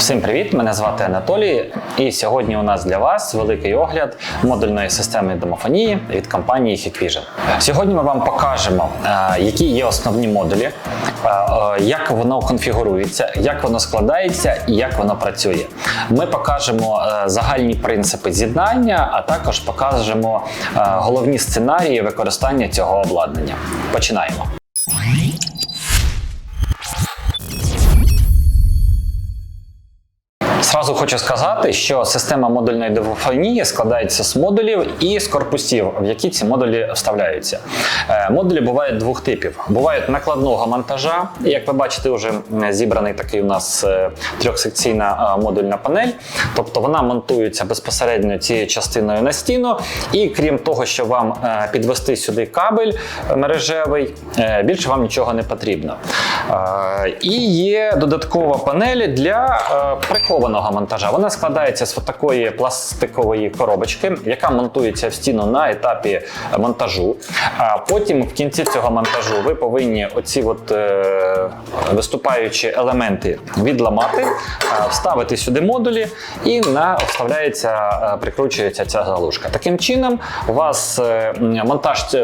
Всім привіт! Мене звати Анатолій, і сьогодні у нас для вас великий огляд модульної системи домофонії від компанії Hikvision. Сьогодні ми вам покажемо, е, які є основні модулі, е, е, як воно конфігурується, як воно складається і як воно працює. Ми покажемо загальні принципи з'єднання, а також покажемо головні сценарії використання цього обладнання. Починаємо. Сразу хочу сказати, що система модульної домофонії складається з модулів і з корпусів, в які ці модулі вставляються. Е, Модулі бувають двох типів: бувають накладного монтажа. Як ви бачите, вже зібраний такий у нас е, трьохсекційна е, модульна панель. Тобто вона монтується безпосередньо цією частиною на стіну. І крім того, що вам підвести сюди кабель мережевий, більше вам нічого не потрібно. І є додаткова панель для прихованого монтажа. Вона складається з такої пластикової коробочки, яка монтується в стіну на етапі монтажу. А потім в кінці цього монтажу ви повинні оці от, е, виступаючі елементи відламати, вставити сюди модулі, і на вставляється, е, прикручується ця заглушка. Таким чином, у вас е, монтаж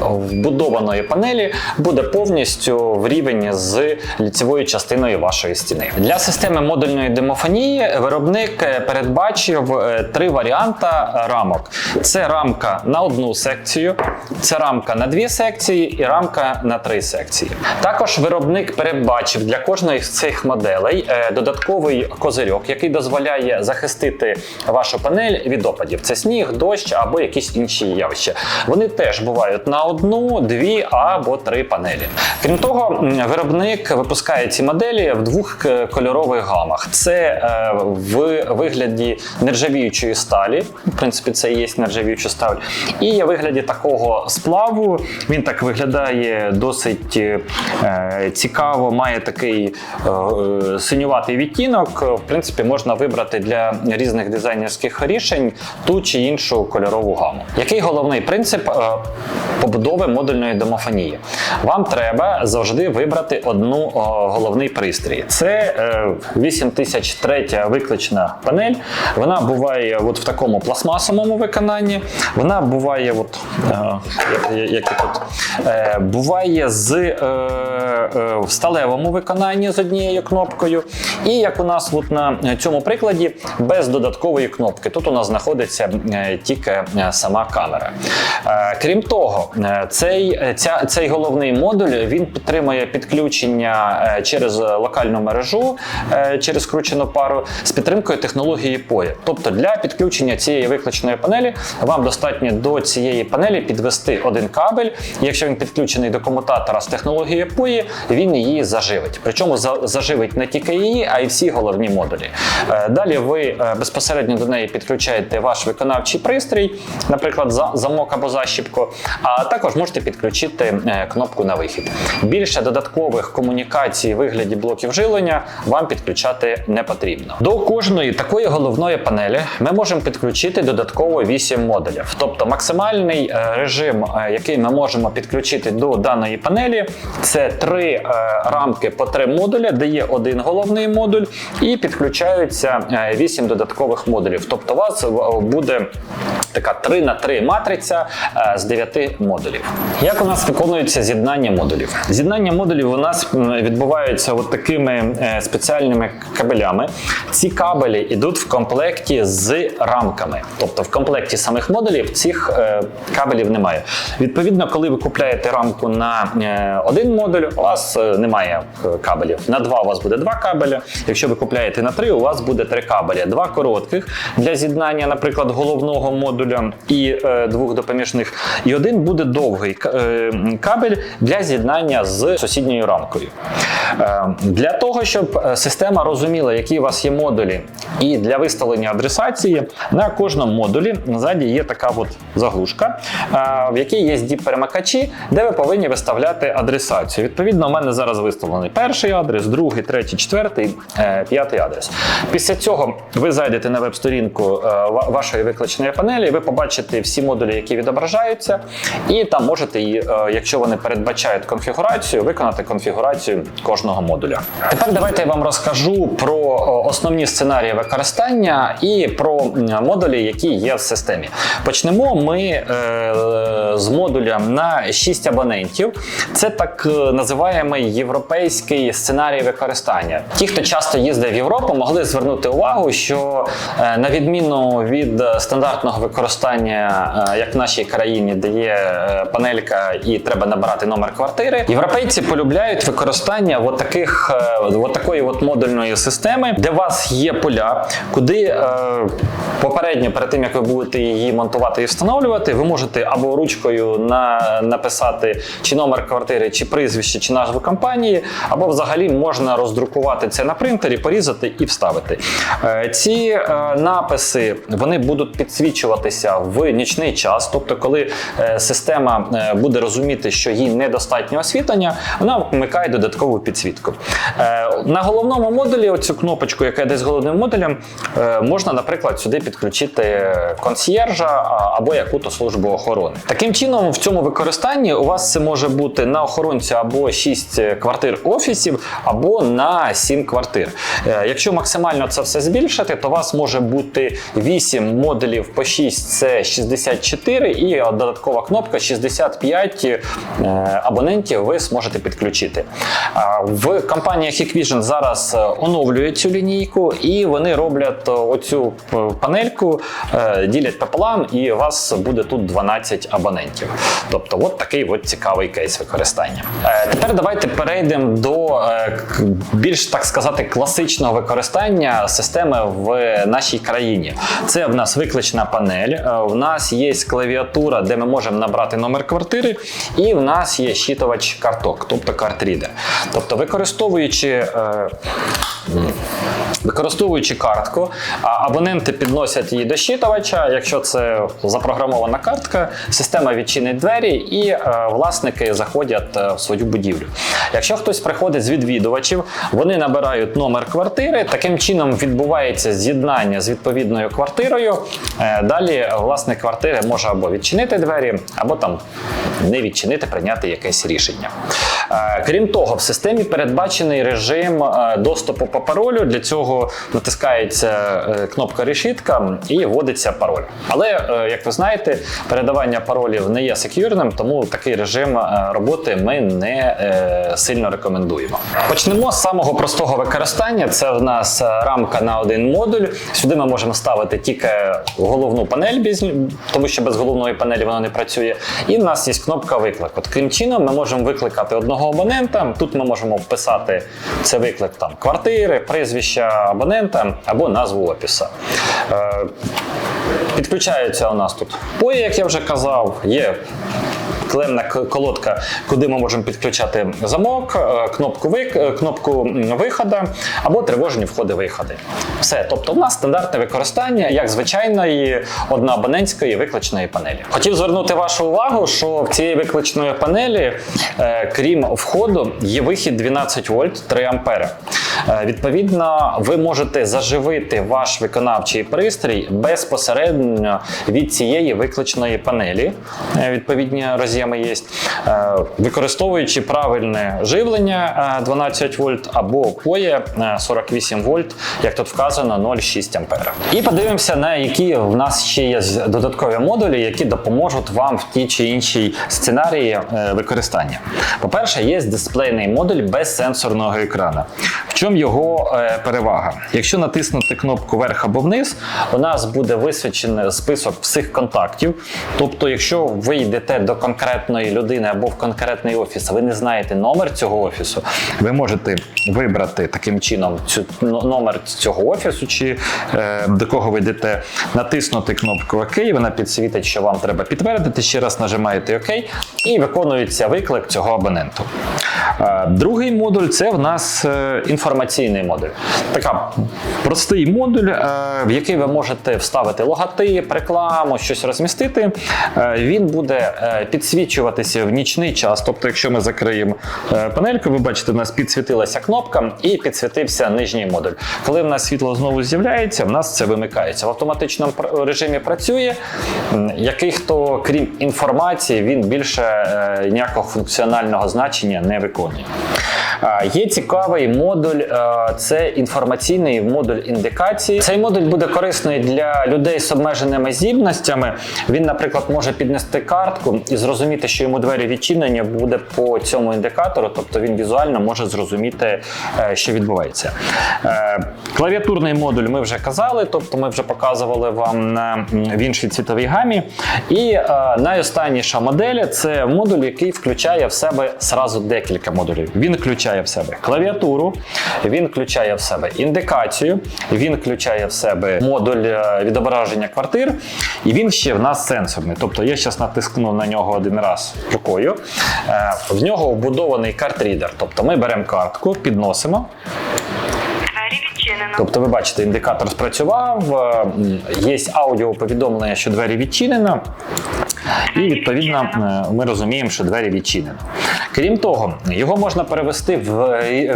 вбудованої панелі буде повністю в рівень з ліцевою частиною вашої стіни. Для системи модульної демофонії виробник е, передбачив е, три варіанти рамок: це рамка на одну секцію, це рамка на дві секції і рамка на три секції. Також виробник передбачив для кожної з цих моделей е, додатковий козирьок, який дозволяє захистити вашу панель від опадів. Це сніг, дощ або якісь інші явища. Вони теж бувають на одну, дві або три панелі. Крім того, виробник випускає ці моделі в двох кольорових гамах. Це в вигляді нержавіючої сталі. В принципі, це і є нержавіюча сталь. І є вигляді такого сплаву. Він так виглядає досить е, цікаво, має такий е, синюватий відтінок. В принципі, можна вибрати для різних дизайнерських рішень ту чи іншу кольорову гаму. Який головний принцип е, побудови модульної домофонії? Вам треба завжди вибрати одну головний пристрій. Це 8003 третя виклична панель. Вона буває от в такому пластмасовому виконанні. Вона буває, от, е, як, як тут, е, буває з е, е, в сталевому виконанні з однією кнопкою. І як у нас от на цьому прикладі без додаткової кнопки. Тут у нас знаходиться е, тільки е, сама камера. Е, крім того, е, цей ця, цей головний модуль він підтримує підключення через локальну мережу, через кручену пару з підтримкою технології POE. Тобто для підключення цієї викличної панелі вам достатньо до цієї панелі підвести один кабель. Якщо він підключений до комутатора з технологією POE, він її заживить. Причому заживить не тільки її, а й всі головні модулі. Е, Далі ви е, безпосередньо до неї підключаєте ваш виконавчий пристрій, наприклад, за- замок або защіпку, а також можете підключити е, кнопку на вихід. Більше додаткових комунікацій в вигляді блоків живлення вам підключати не потрібно. До кожної такої головної панелі ми можемо підключити додатково 8 модулів. Тобто максимальний е, режим, е, який ми можемо підключити до даної панелі, це три е, рамки по три модуля, де є один головний модуль, і підключаються 8 додаткових модулів. Тобто у вас буде така 3 на 3 матриця з 9 модулів. Як у нас виконується з'єднання модулів? З'єднання модулів у нас відбувається от такими спеціальними кабелями. Ці кабелі йдуть в комплекті з рамками. Тобто в комплекті самих модулів цих е, кабелів немає. Відповідно, коли ви купляєте рамку на е, один модуль, у вас е, немає е, кабелів. На два у вас буде два кабеля. Якщо ви купляєте на три, у вас буде три кабеля. Два коротких для з'єднання, наприклад, головного модуля і е, двох допоміжних. І один буде довгий е, кабель для з'єднання з сусідньою рамкою. Е, Для того, щоб е, система розуміла, які у вас є модулі, і для виставлення адресації на кожному модулі ззаді є така от заглушка, е, в якій є DIP-перемикачі, де ви повинні виставляти адресацію. Відповідно, у мене зараз виставлений перший адрес, другий, третій, четвертий, е, п'ятий адрес. Після цього ви зайдете на веб-сторінку е, вашої викличної панелі, ви побачите всі модулі, які відображаються, і там можете, якщо вони передбачають конфігурацію, виконати конфігурацію кожного модуля. Тепер давайте я вам розкажу про основні сценарії використання і про модулі, які є в системі. Почнемо ми е, з модуля на 6 абонентів. Це так е, називаємий європейський сценарій використання. Ті, хто часто їздив в Європу, могли звернути увагу, що е, на відміну від стандартного використання, е, як в нашій країні, де є е, панелька і треба набирати номер квартири, європейці полюбляють використання от таких, е, от такої от модульної системи, де у вас є поля, куди е, попередньо, перед тим як ви будете її монтувати і встановлювати, ви можете або ручкою на, написати чи номер квартири, чи прізвище, чи назву компанії, або взагалі можна роздрукувати це на принтері, порізати і вставити. Е, Ці е, написи вони будуть підсвічуватися в нічний час, тобто, коли е, система е, буде розуміти, що їй недостатньо освітлення, вона вмикає додаткову підсвітку. Е, На головному модулі оцю кнопочку, яка йде з головним модулем, е, можна, наприклад, сюди підключити консьєржа або яку-то службу охорони. Таким чином, в цьому використанні у вас це може бути на охоронця або 6 квартир офісів, або на 7 квартир. Е, Якщо максимально це все збільшити, то у вас може бути 8 модулів по 6 це 64 і додаткова кнопка 65 е, абонентів ви зможете підключити. В компаніях Hikvision зараз е, оновлюють цю лінійку, і вони роблять е, оцю е, панельку, е, ділять пополам, і у вас буде тут 12 абонентів. Тобто, от такий от цікавий кейс використання. Тепер давайте перейдемо до більш так сказати класичного використання системи в нашій країні. Це в нас виклична панель, в нас є клавіатура, де ми можемо набрати номер квартири, і в нас є щитувач карток, тобто картрідер. Тобто, використовуючи Використовуючи картку, абоненти підносять її до щитувача. Якщо це запрограмована картка, система відчинить двері і е, власники заходять е, в свою будівлю. Якщо хтось приходить з відвідувачів, вони набирають номер квартири. Таким чином відбувається з'єднання з відповідною квартирою. Е, Далі власник квартири може або відчинити двері, або там не відчинити, прийняти якесь рішення. Крім того, в системі передбачений режим доступу по паролю. Для цього натискається е, кнопка решітка і вводиться пароль. Але, е, як ви знаєте, передавання паролів не є сек'юрним, тому такий режим е, роботи ми не сильно рекомендуємо. Почнемо з самого простого використання. Це в нас рамка на один модуль. Сюди ми можемо ставити тільки головну панель, тому що без головної панелі вона не працює. І в нас є кнопка виклик. От таким чином ми можемо викликати одного абонента. Тут ми можемо вписати це виклик там квартири, прізвища абонента або назву офіса. Е, Підключається у нас тут POE, як я вже казав, є клемна колодка, куди ми можемо підключати замок, е, кнопку, вик, е, кнопку виходу або тривожні входи-виходи. Все, тобто у нас стандартне використання як звичайної одноабонентської викличної панелі. Хотів звернути вашу увагу, що в цієї викличної панелі, крім входу, є вихід 12 вольт 3 ампери. Е, Відповідно, ви можете заживити ваш виконавчий пристрій безпосередньо від цієї викличної панелі. Е, Відповідні роз'єми є, Е, використовуючи правильне живлення е, 12 вольт або е, 48 вольт, як тут вказано, 0,6 ампера. І подивимося, на які в нас ще є додаткові модулі, які допоможуть вам в тій чи іншій сценарії використання. По-перше, є дисплейний модуль без сенсорного екрана. В чому його е, перевага? Якщо натиснути кнопку вверх або вниз, у нас буде висвічений список всіх контактів. Тобто, якщо ви йдете до конкретної людини або в конкретний офіс, ви не знаєте номер цього офісу, ви можете вибрати таким чином цю номер цього офісу, чи е, до кого ви йдете, натиснути кнопку ОК, вона підсвітить, що вам треба підтвердити. Ще раз нажимаєте ОК і виконується виклик цього абоненту. Е, Другий модуль це в нас е, інформаційний модуль. Така простий модуль, е, в який ви можете вставити логотип, рекламу, щось розмістити. Е, Він буде е, підсвічуватися в нічний час. Тобто, якщо ми закриємо панельку, ви бачите, у нас підсвітилася кнопка і підсвітився нижній модуль. Коли в нас світло знову з'являється, в нас це вимикається. В автоматичному режимі працює. М, Який хто, крім інформації, він більше ніякого функціонального значення не виконує. Є цікавий модуль, це інформаційний модуль індикації. Цей модуль буде корисний для людей з обмеженими здібностями. Він, наприклад, може піднести картку і зрозуміти, що йому двері відчинені буде по цьому індикатору, тобто він візуально може зрозуміти, е, що відбувається. Е, Клавіатурний модуль ми вже казали, тобто ми вже показували вам в іншій цвітовій гамі. І е, найостанніша модель це модуль, який включає в себе сразу декілька модулів. Він включає в себе клавіатуру, він включає в себе індикацію, він включає в себе модуль е, відображення квартир, і він ще в нас сенсорний. Тобто я зараз натискну на нього один раз рукою. Е, В нього вбудований картрідер. Тобто ми беремо картку, підносимо. Тобто, ви бачите, індикатор спрацював, е, є аудіоповідомлення, що двері відчинено. І відповідно е, ми розуміємо, що двері відчинено. Крім того, його можна перевести в,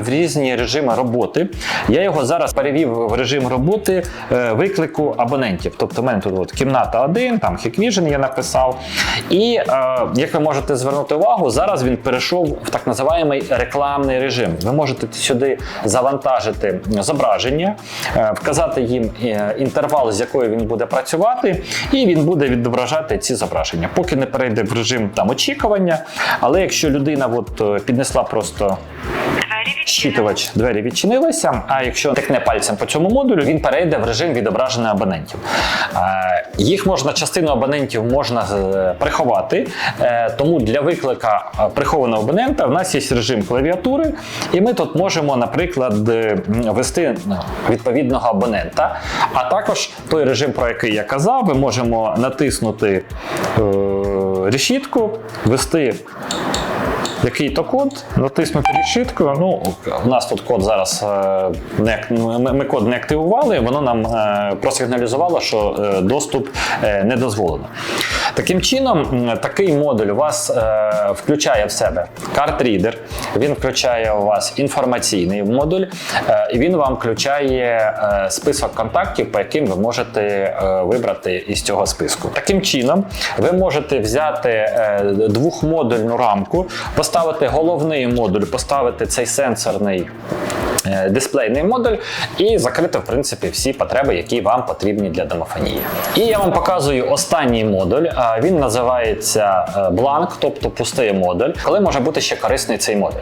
в різні режими роботи. Я його зараз перевів в режим роботи е, виклику абонентів. Тобто, в мене тут от кімната 1, там Hikvision я написав. І е, як ви можете звернути увагу, зараз він перейшов в так називаємий рекламний режим. Ви можете сюди завантажити зображення, е, вказати їм е, інтервал, з якою він буде працювати, і він буде відображати ці зображення. Поки не перейде в режим там очікування. Але якщо людина от, е, піднесла просто щитувач, двері відчинилися. А якщо тикне пальцем по цьому модулю, він перейде в режим відображення абонентів. Е, Їх можна частину абонентів можна е, приховати. Е, Тому для виклика прихованого абонента в нас є режим клавіатури, і ми тут можемо, наприклад, ввести відповідного абонента. А також той режим, про який я казав, ми можемо натиснути е, решітку, ввести який-то код, натиснути решітку. Ну, у нас тут код зараз е, не ми, код не активували, воно нам е, просигналізувало, що е, доступ не дозволено. Таким чином, такий модуль у вас е, включає в себе карт-рідер, він включає у вас інформаційний модуль, е, і він вам включає е, список контактів, по яким ви можете е, вибрати із цього списку. Таким чином, ви можете взяти е, двохмодульну рамку, поставити головний модуль, поставити цей сенсорний. Е, Дисплейний модуль і закрити, в принципі, всі потреби, які вам потрібні для домофонії. І я вам показую останній модуль. Він називається е, бланк, тобто пустий модуль. Коли може бути ще корисний цей модуль?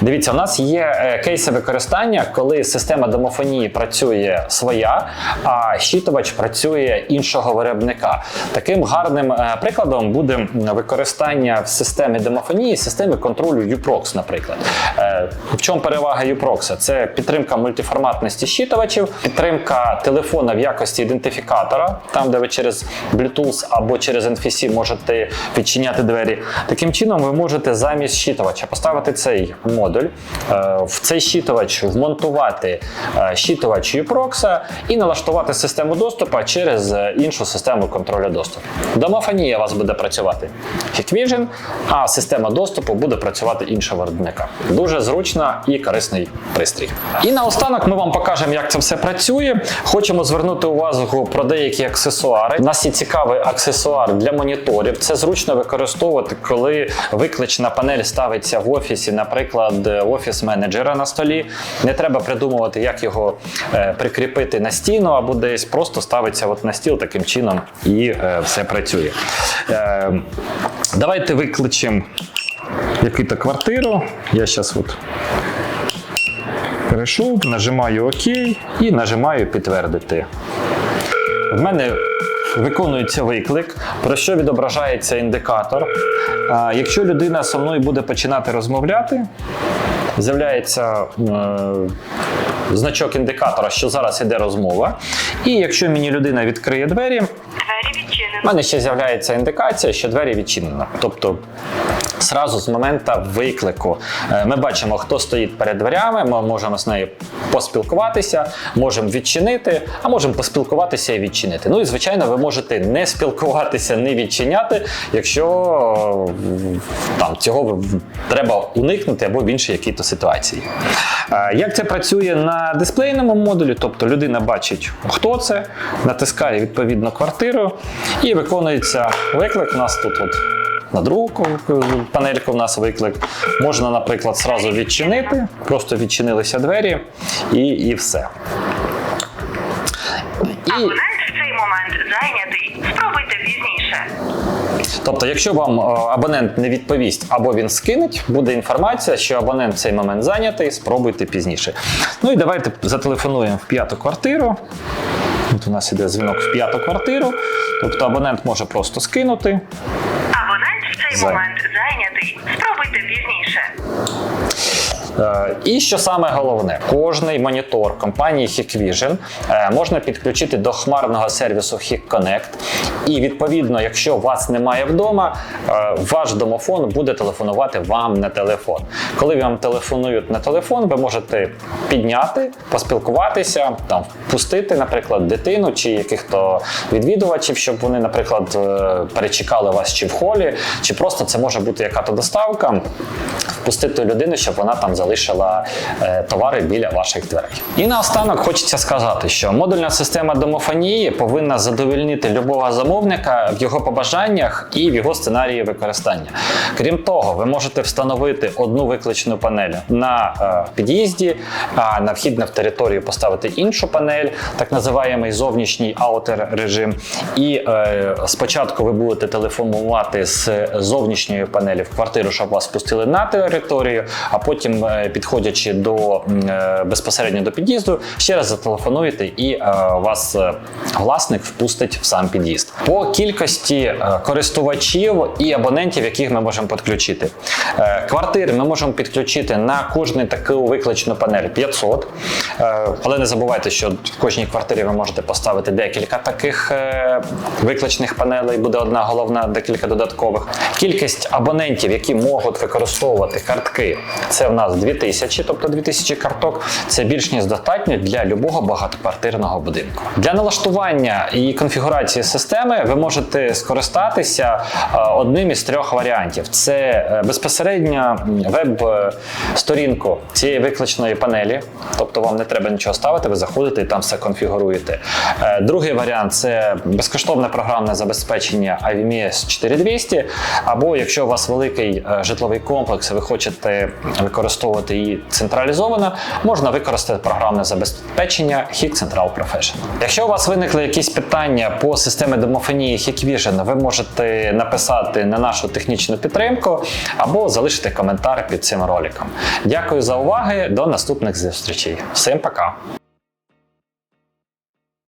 Дивіться, у нас є е, кейси використання, коли система домофонії працює своя, а щитувач працює іншого виробника. Таким гарним е, прикладом буде використання в системі домофонії, системи контролю UPROX, наприклад. Е, В чому перевага UPROX? Це підтримка мультиформатності щитувачів, підтримка телефона в якості ідентифікатора, там, де ви через Bluetooth або через NFC можете відчиняти двері. Таким чином, ви можете замість щитувача поставити цей модуль, е, в цей щитувач вмонтувати е, щитувач UPROX і налаштувати систему доступу через е, іншу систему контролю доступу. Домофонія у вас буде працювати Hikvision, а система доступу буде працювати іншого виробника. Дуже зручна і корисний пристрій. І наостанок ми вам покажемо, як це все працює. Хочемо звернути увагу про деякі аксесуари. У нас є цікавий аксесуар для моніторів. Це зручно використовувати, коли виклична панель ставиться в офісі, наприклад, офіс менеджера на столі. Не треба придумувати, як його е, прикріпити на стіну або десь просто ставиться от на стіл таким чином і е, все працює. Е, давайте викличемо якусь квартиру. Я зараз от перейшов, нажимаю ОК і нажимаю підтвердити. В мене виконується виклик, про що відображається індикатор. Якщо людина зі мною буде починати розмовляти, з'являється е, значок індикатора, що зараз іде розмова. І якщо мені людина відкриє двері, Двері відчинено. у мене ще з'являється індикація, що двері відчинено. Тобто Сразу з моменту виклику Е, ми бачимо, хто стоїть перед дверями. Ми можемо з нею поспілкуватися, можемо відчинити, а можемо поспілкуватися і відчинити. Ну і звичайно, ви можете не спілкуватися, не відчиняти, якщо е, там цього треба уникнути або в іншій якій-то ситуації. Е, Як це працює на дисплейному модулі? Тобто людина бачить, хто це, натискає відповідно квартиру і виконується виклик. У нас тут от на другу панельку в нас виклик. Можна, наприклад, зразу відчинити, просто відчинилися двері і, і все. І, Абонент в цей момент зайнятий. Спробуйте пізніше. тобто, якщо вам е, абонент не відповість або він скинеть, буде інформація, що абонент в цей момент зайнятий, спробуйте пізніше. Ну і давайте зателефонуємо в п'яту квартиру. От у нас іде дзвінок в п'яту квартиру. Тобто абонент може просто скинути. Абонент І що саме головне, кожний монітор компанії Hikvision е, можна підключити до хмарного сервісу HikConnect. І відповідно, якщо вас немає вдома, е, ваш домофон буде телефонувати вам на телефон. Коли вам телефонують на телефон, ви можете підняти, поспілкуватися, там впустити, наприклад, дитину чи яких-то відвідувачів, щоб вони, наприклад, е, перечекали вас чи в холі, чи просто це може бути яка-то доставка впустити людину, щоб вона там залишила е, товари біля ваших дверей. І наостанок хочеться сказати, що модульна система домофонії повинна задовольнити любого замовника в його побажаннях і в його сценарії використання. Крім того, ви можете встановити одну викличну панель на е, під'їзді, а на вхід в територію поставити іншу панель, так називаємий зовнішній аутер режим. І е, спочатку ви будете телефонувати з зовнішньої панелі в квартиру, щоб вас пустили на територію, а потім, е, підходячи до е, безпосередньо до під'їзду, ще раз зателефонуєте і е, вас е, власник впустить в сам під'їзд. По кількості е, користувачів і абонентів, яких ми можемо підключити. Е, Квартири ми можемо підключити на кожну таку викличну панель 500. Е, Але не забувайте, що в кожній квартирі ви можете поставити декілька таких е, викличних панелей, буде одна головна, декілька додаткових. Кількість абонентів, які можуть використовувати картки, це в нас 2000, тобто 2000 карток. Це більш ніж достатньо для любого багатоквартирного будинку. Для налаштування і конфігурації системи ви можете скористатися е, одним із трьох варіантів: це безпосередньо веб-сторінку цієї викличної панелі, тобто вам не треба нічого ставити, ви заходите і там все конфігуруєте. Е, Другий варіант це безкоштовне програмне забезпечення IVMS 4200, або якщо у вас великий е, житловий комплекс, і ви хочете використовувати її централізовано, можна використати програмне забезпечення HIC Central Professional. Якщо у вас виникли якісь питання по системі домофонії Hikvision, ви можете написати на нашу технічну підтримку або залишити коментар під цим роликом. Дякую за увагу, до наступних зустрічей. Всім vem para cá.